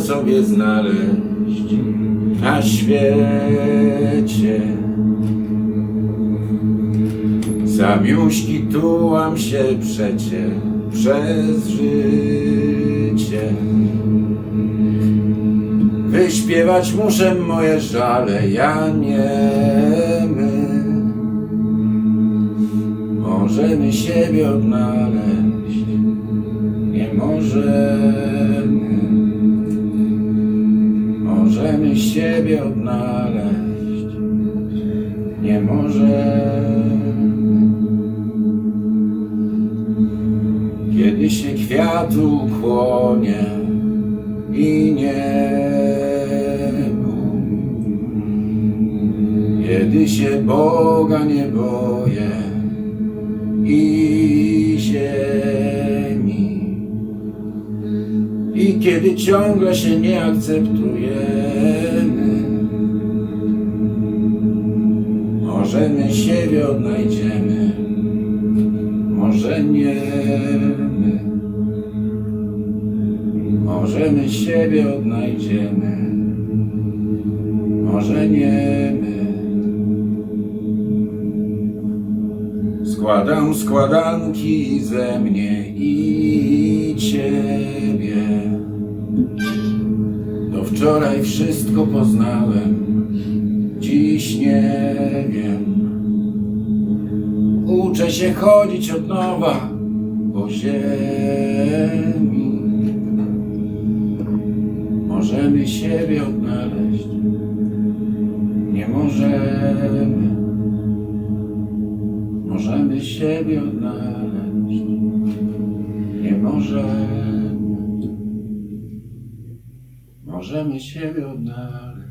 sobie znaleźć na świecie. Samiuśki tułam się przecie przez życie. Wyśpiewać muszę moje żale, ja niemy. Możemy siebie odnaleźć, nie możemy. Siebie odnaleźć, nie możemy. Kiedy się kwiatu kłonie i niebu, kiedy się Boga nie boję i ziemi, i kiedy ciągle się nie akceptujemy, możemy siebie odnajdziemy, może nie my. Możemy siebie odnajdziemy, może nie my. Składam składanki ze mnie i ciebie. Do wczoraj wszystko poznałem, dziś nie wiem. Uczę się chodzić od nowa po ziemi. Możemy siebie odnaleźć, nie możemy. Możemy siebie odnaleźć, nie możemy. Możemy siebie odnaleźć.